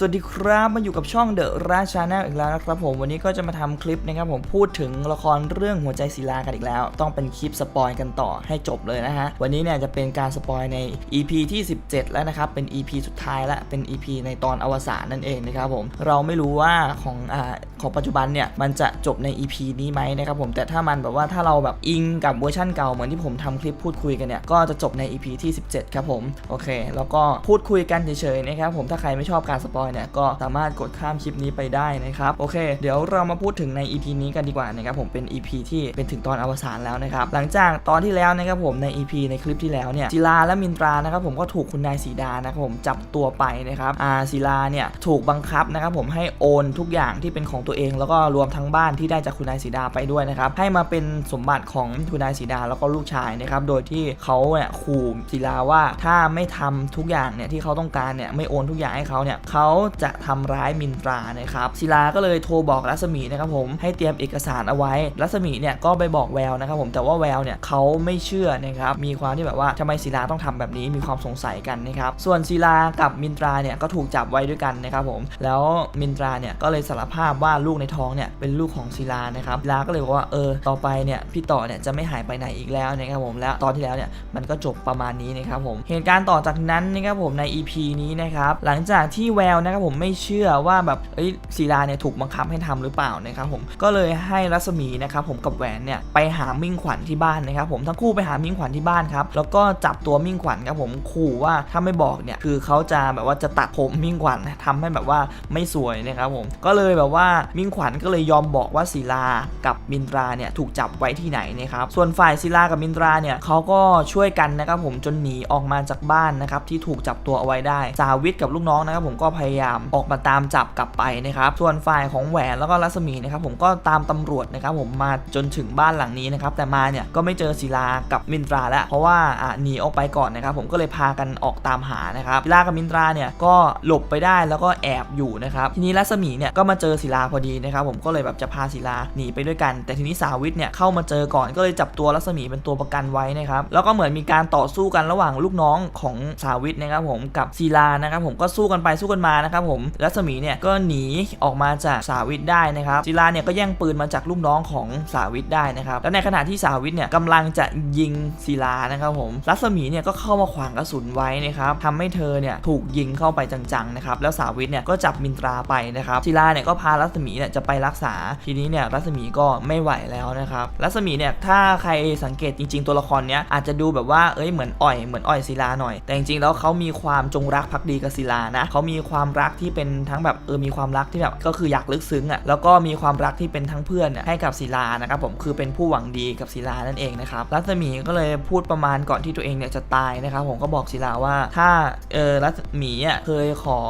สวัสดีครับมาอยู่กับช่องเดอะราชาแนลอีกแล้วนะครับผมวันนี้ก็จะมาทำคลิปนะครับผมพูดถึงละครเรื่องหัวใจศิลากันอีกแล้ว ต้องเป็นคลิปสปอยกันต่อให้จบเลยนะฮะวันนี้เนี่ยจะเป็นการสปอยใน EP ที่ 17 แล้วนะครับเป็น EP สุดท้ายละเป็น EP ในตอนอวสานนั่นเองนะครับผมเราไม่รู้ว่าของอ่าของปัจจุบันเนี่ยมันจะจบใน EP นี้ไหมนะครับผมแต่ถ้ามันแบบว่าถ้าเราแบบอิงกับเวอร์ชั่นเก่าเหมือนที่ผมทำคลิปพูดคุยกันเนี่ยก็จะจบใน EP ที่ 17 ครับผมโอเค แล้วก็พูดคุยกันเฉยๆนะครับผมถ้าใครไม่ชอบการสปอยเนี่ยก็สามารถกดข้ามคลิปนี้ไปได้นะครับโอเค เดี๋ยวเรามาพูดถึงใน EP นี้กันดีกว่านะครับผมเป็น EP ที่เป็นถึงตอนอวสานแล้วนะครับหลังจากตอนที่แล้วนะครับผมใน EP ในคลิปที่แล้วเนี่ยจิลาและมินตรานะครับผมก็ถูกคุณนายสีดานะครับผมจับตัวไปนะครับอาศิลาเนี่ยถูกบังคับนะครับผมให้โอนทุกอย่างที่เป็นของตัวเอง แล้วก็รวมทั้งบ้านที่ได้จากคุณนายสีดาไปด้วยนะครับให้มาเป็นสมบัติของคุณนายสีดาแล้วก็ลูกชายนะครับโดยที่เขาเนี่ยขู่ศิลาว่าถ้าไม่ทำทุกอย่างเนี่ยที่เขาต้องการเนี่ยไม่โอนทุกอย่างให้เขาเนี่ยเขาจะทำร้ายมินตรานะครับศิลาก็เลยโทรบอกรัศมีนะครับผมให้เตรียมเอกสารเอาไว้ รัศมีเนี่ยก็ไปบอกแววนะครับผมแต่ว่าแววเนี่ยเขาไม่เชื่อนะครับมีความที่แบบว่าทำไมศิลาต้องทำแบบนี้มีความสงสัยกันนะครับส่วนศิลากับมินตราเนี่ยก็ถูกจับไว้ด้วยกันนะครับผมแล้วมินตราเนี่ยก็เลยสารภาพว่าลูกในท้องเนี่ยเป็นลูกของศิลานะครับศิลาก็เลยบอกว่าเออต่อไปเนี่ยพี่ต่อเนี่ยจะไม่หายไปไหนอีกแล้วนะครับผมแล้วตอนที่แล้วเนี่ยมันก็จบประมาณนี้นะครับผมเหตุการณ์ต่อจากนั้นนะครับผมใน EP นี้นะครับหลังจากที่แววนะครับผมไม่เชื่อว่าแบบเอ้ยศิลาเนี่ยถูกบังคับให้ทำหรือเปล่านะครับผมก็เลยให้รัศมีนะครับผมกับแหวนเนี่ยไปหามิ่งขวัญที่บ้านนะครับผมทั้งคู่ไปหามิ่งขวัญที่บ้านครับแล้วก็จับตัวมิ่งขวัญครับผมขู่ว่าถ้าไม่บอกเนี่ยคือเขาจะแบบว่าจะตัดผมมิ่งขวัญทำให้แบบว่าไม่สวยนะครับผมก็เลยแบบว่ามิ่งขวัญก็เลยยอมบอกว่าศิลากับมินตราเนี่ยถูกจับไว้ที่ไหนนะครับส่วนฝ่ายศิลากับมินตราเนี่ยเขาก็ช่วยกันนะครับผมจนหนีออกมาจากบ้านนะครับที่ถูกจับตัวเอาไว้ได้สาวิทกับลูกน้องนะครับผมก็พยายามออกมาตามจับกลับไปนะครับส่วนฝ่ายของแหวนแล้วก็รัศมีนะครับผมก็ตามตำรวจนะครับผมมาจนถึงบ้านหลังนี้นะครับแต่มาเนี่ยก็ไม่เจอศิลากับมินตราแล้ว เพราะว่าอะหนีออกไปก่อนนะครับผมก็เลยพากันออกตามหานะครับศิลากับมินตราเนี่ยก็หลบไปได้แล้วก็แอบอยู่นะครับทีนี้รัศมีเนี่ยก็มาเจอศิลาพอดีนะครับผมก็เลยแบบจะพาศิลาหนีไปด้วยกัน แต่ทีนี้สาวิทเนี่ยเข้ามาเจอก่อนก็เลยจับตัวรัศมีเป็นตัวประกันไว้นะครับแล้วก็เหมือนมีการต่อสู้กันระหว่างลูกน้องของสาวิทนะครับผมกับศิลานะครับผมก็สู้กันไปสู้กันมานะครับผมรัศมีเนี่ยก็หนีออกมาจากสาวิทได้นะครับศิลาเนี่ยก็แย่งปืนมาจากลูกน้องของสาวิทได้นะครับแล้วในขณะที่สาวิทเนี่ยกำลังจะยิงศิลานะครับผมรัศมีเนี่ยก็เข้ามาขวางกระสุนไว้นะครับทำให้เธอเนี่ยถูกยิงเข้าไปจังๆนะครับแล้วสาวิทเนี่ยก็จับมินตราไปนะครับศิลาเนี่ยก็พารัศมีเนี่ยจะไปรักษาทีนี้เนี่ยรัศมีก็ไม่ไหวแล้วนะครับรัศมีเนี่ยถ้าใครสังเกตจริง ๆ ตัวละครเนี้ยอาจจะดูแบบว่าเอ้ยเหมือนอ่อยเหมือนอ่อยศิลาหน่อย แต่จริงๆแล้วเขามีความจงรักภักดีกับศิลานะเขามีความรักที่เป็นทั้งแบบเออมีความรักที่แบบก็คืออยากลึกซึ้งอะแล้วก็มีความรักที่เป็นทั้งเพื่อนเนี่ยให้กับศิลานะครับผมคือเป็นผู้หวังดีกับศิลานั่นเองนะครับรัศมีก็เลยพูดประมาณก่อนที่ตัวเองเนี่ยจะตายนะครับผมก็บอกศิลาว่าถ้าเออรัศมีอะเคยขอ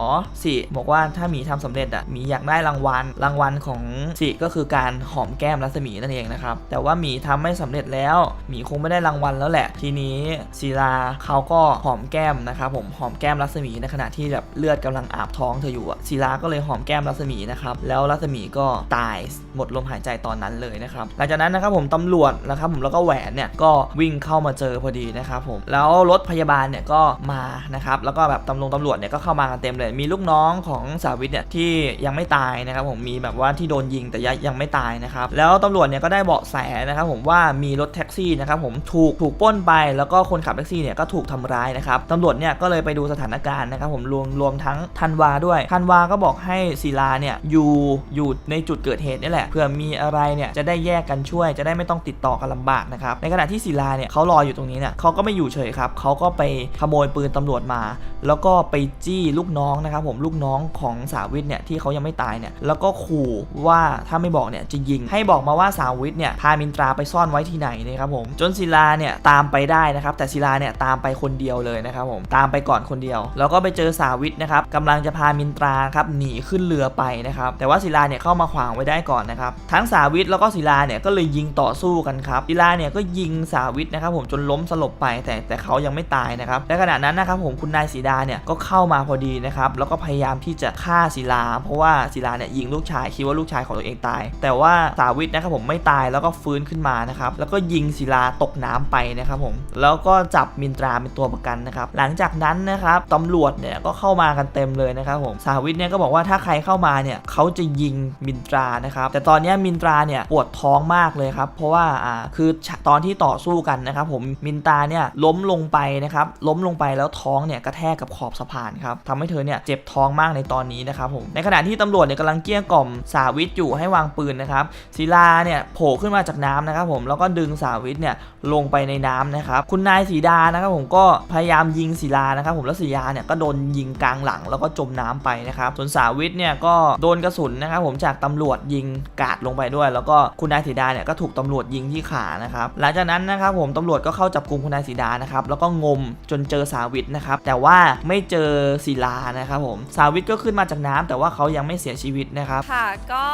สิบอกว่าถ้าหมีทำสำเร็จอะหมีอยากได้รางวัลรางวัลของสิก็คือการหอมแก้มรัศมีนั่นเองนะครับแต่ว่าหมีทำไม่สำเร็จแล้วหมีคงไม่ได้รางวัลแล้วแหละ ทีนี้ศิลาเขาก็หอมแก้มนะครับผมหอมแก้มรัศมีในขณะที่แบบเลือดกำลังอาบท้องเธออยู่อะศิลาก็เลยหอมแก้มรัศมีนะครับแล้วรัศมีก็ตายหมดลมหายใจตอนนั้นเลยนะครับหลังจากนั้นนะครับผมตำรวจนะครับผมแล้วก็แหวนเนี่ยก็วิ่งเข้ามาเจอพอดีนะครับผมแล้วรถพยาบาลเนี่ยก็มานะครับแล้วก็แบบตำรวจตำรวจเนี่ยก็เข้ามากันเต็มเลย มีลูกน้องของสาวิทเนี่ยที่ยังไม่ตายนะครับผมมีแบบว่าที่โดนยิงแต่ยังยังไม่ตายนะครับแล้วตำรวจเนี่ยก็ได้เบาะแสนะครับผมว่ามีรถแท็กซี่นะครับผมถูกถูกป้นไป แล้วก็คนขับแท็กซี่เนี่ยก็ถูกทำร้ายนะครับตำรวจเนี่ยก็เลยไปดูสถานการณ์นะครับผมรวมรวมทั้งธันวาด้วยธันวาก็บอกให้ศิลาเนี่ยอยู่อยู่ในจุดเกิดเหตุนี่แหละเผื่อมีอะไรเนี่ยจะได้แยกกันช่วย จะได้ไม่ต้องติดต่อกันลำบากนะครับในขณะที่ศิลาเนี่ยเขารออยู่ตรงนี้เนี่ยเขาก็ไม่อยู่เฉยครับเขาก็ไปขโมยปืนตำรวจมา แล้วก็ไปจี้ลูกน้องนะครับผมลูกน้องของสาวิทเนี่ยที่เขายังไม่ตายเนี่ยแล้วก็ขู่ว่าถ้าไม่บอกเนี่ยจะยิงให้บอกมาว่าสาวิทเนี่ยพามินตราไปซ่อนไว้ที่ไหนนะครับผมจนศิลาเนี่ยตามไปได้นะครับแต่ศิลาเนี่ยตามไปคนเดียวเลยนะครับผมตามไปก่อนคนเดียว แล้วก็ไปเจอสาวิทนะครับกำลังจะจะพามินตราครับหนีขึ้นเรือไปนะครับแต่ว่าศิลาเนี่ยเข้ามาขวางไว้ได้ก่อนนะครับทั้งสาวิทแล้วก็ศิลาเนี่ยก็เลยยิงต่อสู้กันครับศิลาเนี่ยก็ยิงสาวิทนะครับผมจนล้มสลบไปแต่แต่เขายังไม่ตายนะครับและขณะนั้นนะครับผมคุณนายสีดาเนี่ยก็เข้ามาพอดีนะครับแล้วก็พยายามที่จะฆ่าศิลา เพราะว่าศิลาเนี่ยยิงลูกชายคิดว่าลูกชายของตัวเองตาย แต่ว่าสาวิทนะครับผมไม่ตายแล้วก็ฟื้นขึ้นมานะครับแล้วก็ยิงศิลาตกน้ำไปนะครับผมแล้วก็จับมินตราเป็นตัวประกันนะครับหลังจากนั้นนะครับตำรวจเนี่ยก็เข้ามากันเต็มเลยนะครับผมสาวิทเนี่ยก็บอกว่าถ้าใครเข้ามาเนี่ยเขาจะยิงมินตรานะครับแต่ตอนนี้มินตราเนี่ยปวดท้องมากเลยครับเพราะว่าอ่าคือตอนที่ต่อสู้กันนะครับผมมินตราเนี่ยล้มลงไปนะครับล้มลงไปแล้วท้องเนี่ยกระแทกกับขอบสะพานครับทำให้เธอเนี่ยเจ็บท้องมากในตอนนี้นะครับผมในขณะที่ตำรวจเนี่ยกำลังเกลี้ยกล่อมสาวิทอยู่ให้วางปืนนะครับศิลาเนี่ยโผล่ขึ้นมาจากน้ำนะครับผมแล้วก็ดึงสาวิทเนี่ยลงไปในน้ำนะครับคุณนายสีดานะครับผมก็พยายามยิงศิลานะครับผมแล้วศิลาเนี่ยก็โดนยิงกลางหลังแล้วก็จมน้ำไปนะครับส่วนสาวิทเนี่ยก็โดนกระสุนนะครับผมจากตำรวจยิงกราดลงไปด้วย แล้วก็คุณนายสีดาเนี่ยก็ถูกตำรวจยิงที่ขานะครับหลังจากนั้นนะครับผมตำรวจก็เข้าจับกลุ่มคุณนายสีดานะครับแล้วก็งมจนเจอสาวิทนะครับแต่ว่าไม่เจอศิลานะครับผมสาวิทก็ขึ้นมาจากน้ำแต่ว่าเขายังไม่เสียชีวิตนะครับค่ะก็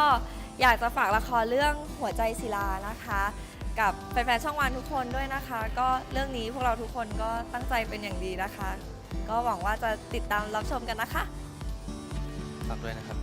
อยากจะฝากละครเรื่องหัวใจศิลานะคะกับแฟนๆช่องวันทุกคนด้วยนะคะ ก็เรื่องนี้พวกเราทุกคนก็ตั้งใจเป็นอย่างดีนะคะ ก็หวังว่าจะติดตามรับชมกันนะคะ ฝากด้วยนะครับ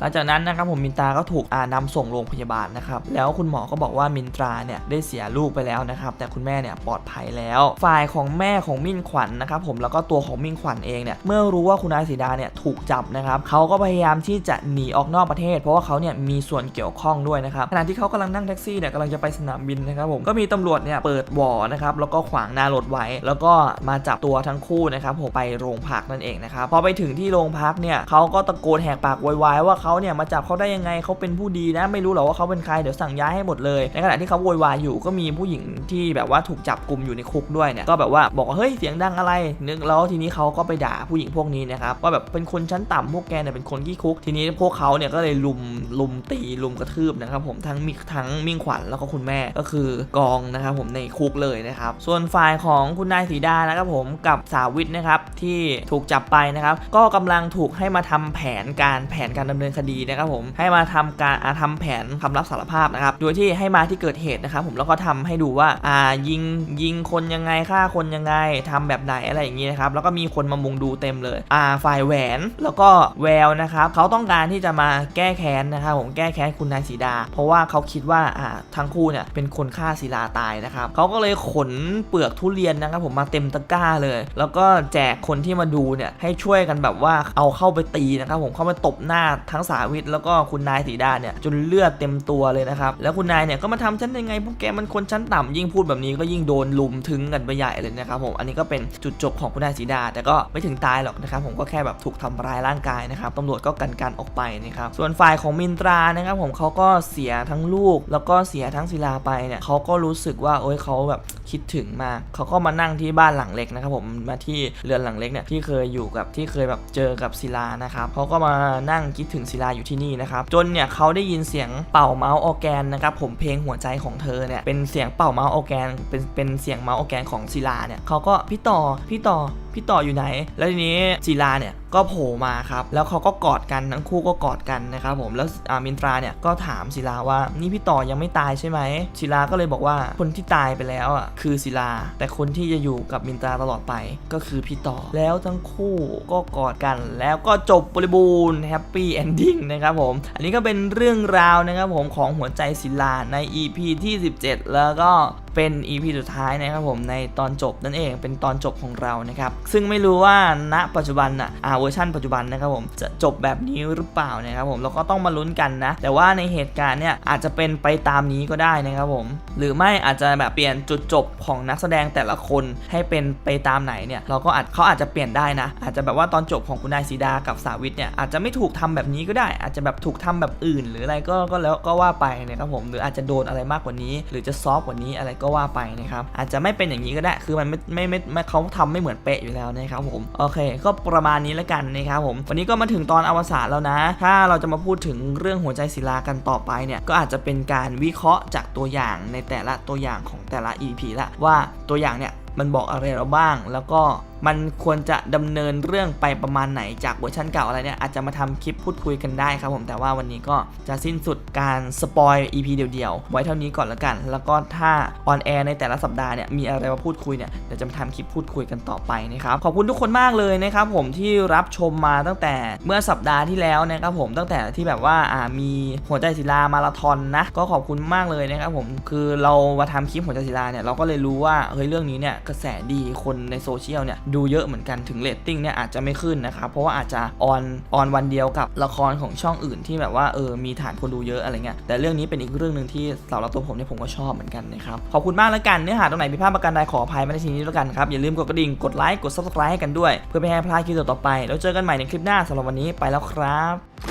หลังจากนั้นนะครับผมมินตราก็ถูกอานำส่งโรงพยาบาลนะครับแล้วคุณหมอก็บอกว่ามินตราเนี่ยได้เสียลูกไปแล้วนะครับแต่คุณแม่เนี่ยปลอดภัยแล้ว ฝ่ายของแม่ของมิ่งขวัญนะครับผมแล้วก็ตัวของมิ่งขวัญเองเนี่ยเมื่อรู้ว่าคุณนายสีดาเนี่ยถูกจับนะครับเขาก็พยายามที่จะหนีออกนอกประเทศ เพราะว่าเขาเนี่ยมีส่วนเกี่ยวข้องด้วยนะครับขณะที่เขากำลังนั่งแท็กซี่เนี่ยกำลังจะไปสนามบินนะครับผมก็มีตำรวจเนี่ยเปิดวอนะครับแล้วก็ขวางหน้ารถไว้ แล้วก็มาจับตัวทั้งคู่นะครับผมไปโรงพักนั่นเองนะครับพอไปถึงที่โรงพักเนี่ยเขาก็ตะโกนแหกปากโวยวายว่าเขาเนี่ยมาจับเขาได้ยังไงเขาเป็นผู้ดีนะไม่รู้หรอกว่าเขาเป็นใครเดี๋ยวสั่งย้ายให้หมดเลยในขณะที่เขาโวยวายอยู่ก็มีผู้หญิงที่แบบว่าถูกจับกลุ่มอยู่ในคุกด้วยเนี่ยก็แบบว่าบอกว่าเฮ้ยเสียงดังอะไรนึกแล้วทีนี้เขาก็ไปด่าผู้หญิงพวกนี้นะครับว่าแบบเป็นคนชั้นต่ำพวกแกเนี่ยเป็นคนขี้คุก ทีนี้พวกเขาเนี่ยก็เลยลุมลุมตีลุมกระทืบนะครับผมทั้งมิทั้งมิ่งขวัญแล้วก็คุณแม่ก็คือกองนะครับผมในคุกเลยนะครับส่วนฝ่ายของคุณนายสีดานะครับผมกับสาวิทนะครับที่ถูกจับไปนะครับก็กำลังถูกให้มาทำแผนการแผนการดำเนินคดีนะครับผมให้มาทำการอาทำแผนคำรับสารภาพนะครับโดยที่ให้มาที่เกิดเหตุนะครับผมแล้วก็ทำให้ดูว่าอ่ายิงยิงคนยังไงฆ่าคนยังไงทำแบบไหนอะไรอย่างนี้นะครับแล้วก็มีคนมามุงดูเต็มเลยอ่าฝ่ายแหวนแล้วก็แววนะครับเขาต้องการที่จะมาแก้แค้นนะครับผมแก้แค้นคุณนายสีดา เพราะว่าเขาคิดว่าอ่าทั้งคู่เนี่ยเป็นคนฆ่าศิลาตายนะครับเขาก็เลยขนเปลือกทุเรียนนะครับผมมาเต็มตะกร้าเลย แล้วก็แจกคนที่มาดูเนี่ยให้ช่วยกันแบบว่าเอาเข้าไปตีนะครับผมเข้าไปตบหน้าทั้งสาวิทแล้วก็คุณนายสีดาเนี่ยจนเลือดเต็มตัวเลยนะครับแล้วคุณนายเนี่ยก็มาทำฉันยังไงพวกแกมันคนชั้นต่ำยิ่งพูดแบบนี้ก็ยิ่งโดนลุมถึงกันไปใหญ่เลยนะครับผมอันนี้ก็เป็นจุดจบของคุณนายสีดา แต่ก็ไม่ถึงตายหรอกนะครับผมก็แค่แบบถูกทำร้ายร่างกายนะครับตำรวจก็กันกันออกไปนะครับส่วนฝ่ายของมินตรานะครับผมเขาก็เสียทั้งลูก แล้วก็เสียทั้งศิลาไปเนี่ยเขาก็รู้สึกว่าโอ้ยเขาแบบคิดถึงมากเขาก็มานั่งที่บ้านหลังเล็กนะครับผมมาที่เรือนหลังเล็กเนี่ยที่เคยอยู่กับที่เคยแบบเจอกับศิลานะครับเขาก็มานั่งคิดถึงศิลาอยู่ที่นี่นะครับจนเนี่ยเขาได้ยินเสียงเป่าเมาส์ออแกนนะครับผมเพลงหัวใจของเธอเนี่ยเป็นเสียงเป่าเมาส์ออแกนเป็นเป็นเสียงเมาส์ออแกนของศิลาเนี่ยเขาก็พี่ต่อพี่ต่อพี่ต่ออยู่ไหน แล้วทีนี้ศิลาเนี่ยก็โผล่มาครับ แล้วเขาก็กอดกันทั้งคู่ก็กอดกันนะครับผม แล้วอามินตราเนี่ยก็ถามศิลาว่านี่พี่ต่อยังไม่ตายใช่ไหมศิลาก็เลยบอกว่าคนที่ตายไปแล้วอะคือศิลา แต่คนที่จะอยู่กับมินตราตลอดไปก็คือพี่ต่อ แล้วทั้งคู่ก็กอดกัน แล้วก็จบบริบูรณ์แฮปปี้เอนดิ้งนะครับผม อันนี้ก็เป็นเรื่องราวนะครับผมของหัวใจศิลาใน EP ที่ 17 แล้วก็เป็น EP สุดท้ายนะครับผมในตอนจบนั่นเองเป็นตอนจบของเรานะครับซึ่งไม่รู้ว่าณปัจจุบันอะอ่าเวอร์ชันปัจจุบันนะครับผมจะจบแบบนี้หรือเปล่านะครับผมเราก็ต้องมาลุ้นกันนะ แต่ว่าในเหตุการณ์เนี่ยอาจจะเป็นไปตามนี้ก็ได้นะครับผม หรือไม่อาจจะแบบเปลี่ยนจุดจบของนักแสดงแต่ละคนให้เป็นไปตามไหนเนี่ยเราก็อาจเขาอาจจะเปลี่ยนได้นะ อาจจะแบบว่าตอนจบของคุณนายสีดากับสาวิทเนี่ยอาจจะไม่ถูกทำแบบนี้ก็ได้ อาจจะแบบถูกทำแบบอื่น หรืออะไรก็ก็แล้วก็ว่าไปนะครับผมหรืออาจจะโดนอะไรมากกว่านี้ หรือจะซอฟกว่านี้อะไรก็ว่าไปนะครับอาจจะไม่เป็นอย่างนี้ก็ได้คือมันไม่ไม่ไม่เขาทำไม่เหมือนเป๊ะอยู่แล้วนะครับผมโอเค ก็ประมาณนี้แล้วกันนะครับผมวันนี้ก็มาถึงตอนอวสานแล้วนะ ถ้าเราจะมาพูดถึงเรื่องหัวใจศิลากันต่อไปเนี่ยก็อาจจะเป็นการวิเคราะห์จากตัวอย่างในแต่ละตัวอย่างของแต่ละ EP ละว่าตัวอย่างเนี่ย มันบอกอะไรเราบ้าง แล้วก็มันควรจะดำเนินเรื่องไปประมาณไหนจากเวอร์ชันเก่าอะไรเนี่ยอาจจะมาทำคลิปพูดคุยกันได้ครับผมแต่ว่าวันนี้ก็จะสิ้นสุดการสปอย EP เดียวๆ ไว้เท่านี้ก่อนละกัน แล้วก็ถ้าออนแอร์ในแต่ละสัปดาห์เนี่ยมีอะไรมาพูดคุยเนี่ยเดี๋ยวจะมาทำคลิปพูดคุยกันต่อไปนะครับขอบคุณทุกคนมากเลยนะครับผมที่รับชมมาตั้งแต่เมื่อสัปดาห์ที่แล้วนะครับผมตั้งแต่ที่แบบว่าอ่ามีหัวใจศิลามาราธอนนะก็ขอบคุณมากเลยนะครับผมคือเรามาทำคลิปหัวใจศิลาเนี่ยเราก็เลยรู้ว่าเฮ้ยเรื่องนี้เนี่ยกระแสดีคนในโซเชียลเนี่ยดูเยอะเหมือนกันถึงเรตติ้งเนี่ยอาจจะไม่ขึ้นนะครับเพราะว่าอาจจะออนออนวันเดียวกับละครของช่องอื่นที่แบบว่าเออมีฐานคนดูเยอะอะไรเงี้ยแต่เรื่องนี้เป็นอีกเรื่องหนึ่งที่สำหรับตัวผมเนี่ยผมก็ชอบเหมือนกันนะครับขอบคุณมากแล้วกันเนื้อหาตรงไหนผิดพลาดประการใดขออภัยมาในทีนี้แล้วกันครับอย่าลืมกดกระดิ่งกดไลค์กด subscribe ให้กันด้วย เพื่อไม่ให้พลาดคลิปต่อไป แล้วเจอกันใหม่ในคลิปหน้าสำหรับวันนี้ไปแล้วครับ